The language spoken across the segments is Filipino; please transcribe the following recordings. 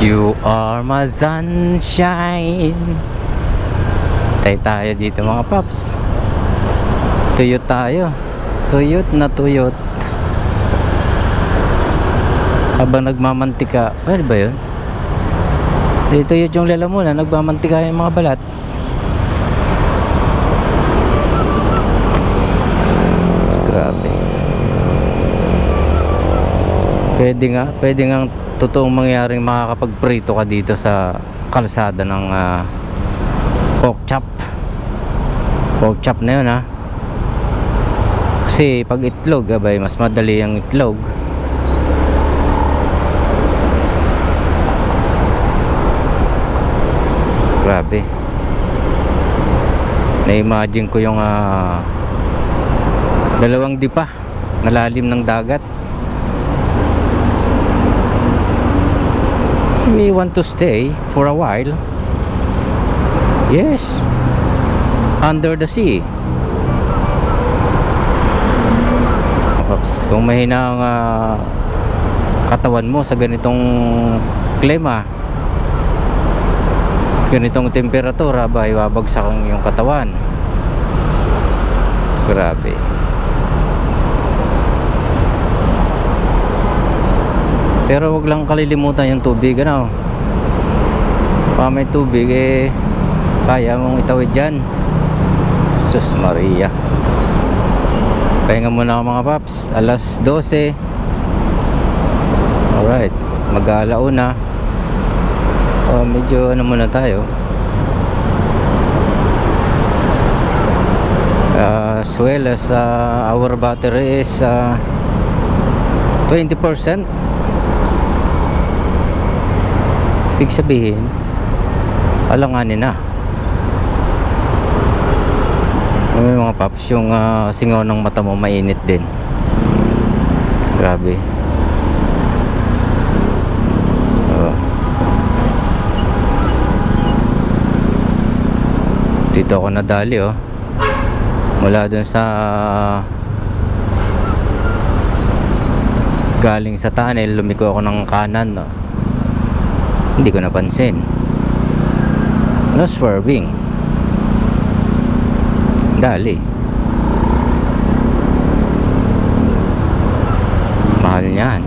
You are my sunshine. Tay tayo dito mga paps. Tuyot tayo. Tuyot na tuyot. Habang nagmamantika. Ano ba yun? Tuyot yung lalamunan. Nagmamantika yung mga balat. Grabe. Pwede nga, pwede nga totoong mangyaring makakapagprito ka dito sa kalsada ng ah, pork chop. Pork chop na yun ha. Kasi pag itlog, abay, mas madali ang itlog. Grabe. Na-imagine ko yung ah, dalawang dipa na lalim ng dagat. We want to stay for a while. Yes. Under the sea. Ops, kung mahina ang ah, katawan mo sa ganitong klima, ganitong temperatura ba, ibabagsak ang iyong katawan. Grabe. Pero wag lang kalilimutan yung tubig, ano. Pa may tubig, eh, kaya mong itawid dyan. Sus Maria. Pahinga muna ako mga paps. Alas 12. Alright. Mag-aalauna. Oh, medyo ano muna tayo. Uh, as well as uh, our battery is uh, 20%. Ibig sabihin, alanganin na. May mga paps, yung ah, singaw ng mata mo mainit din. Grabe. Oh. Dito ako nadali oh. Mula dun sa galing sa tunnel, lumiko ako ng kanan no. Hindi ko napansin. No swerving. Dali. Mahal yan.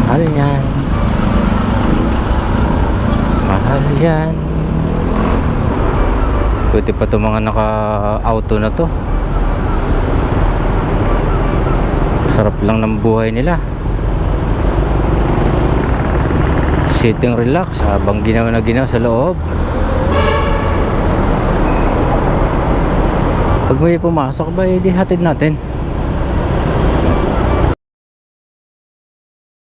Mahal yan. Mahal yan. Buti pa itong mga naka-auto na to. Sarap lang ng buhay nila. Sitting relax habang ginawa na ginawa sa loob. Pag may pumasok ba, edi hatid natin.